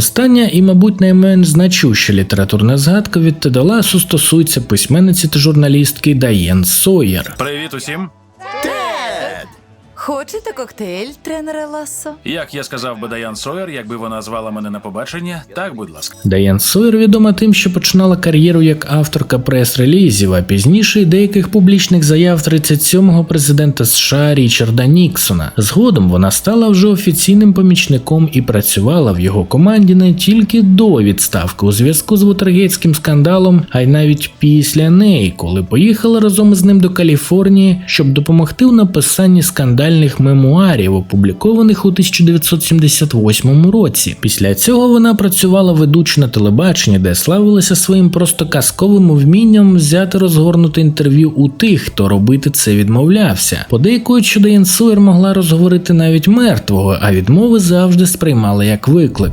Остання і, мабуть, найменш значуща літературна згадка від Тедоласу стосується письменниці та журналістки Дайен Сойер. Привіт усім! Хочете коктейль, тренере Лассо? Як я сказав би Даян Сойер, якби вона звала мене на побачення, так, будь ласка. Дайан Сойер відома тим, що починала кар'єру як авторка прес-релізів, а пізніше й деяких публічних заяв 37-го президента США Річарда Ніксона. Згодом вона стала вже офіційним помічником і працювала в його команді не тільки до відставки у зв'язку з Вотергейтським скандалом, а й навіть після неї, коли поїхала разом із ним до Каліфорнії, щоб допомогти у написанні скандальних мемуарів, опублікованих у 1978 році. Після цього вона працювала ведучою на телебаченні, де славилася своїм просто казковим вмінням взяти розгорнути інтерв'ю у тих, хто робити це відмовлявся. Подейкують, що Суер могла розговорити навіть мертвого, а відмови завжди сприймала як виклик.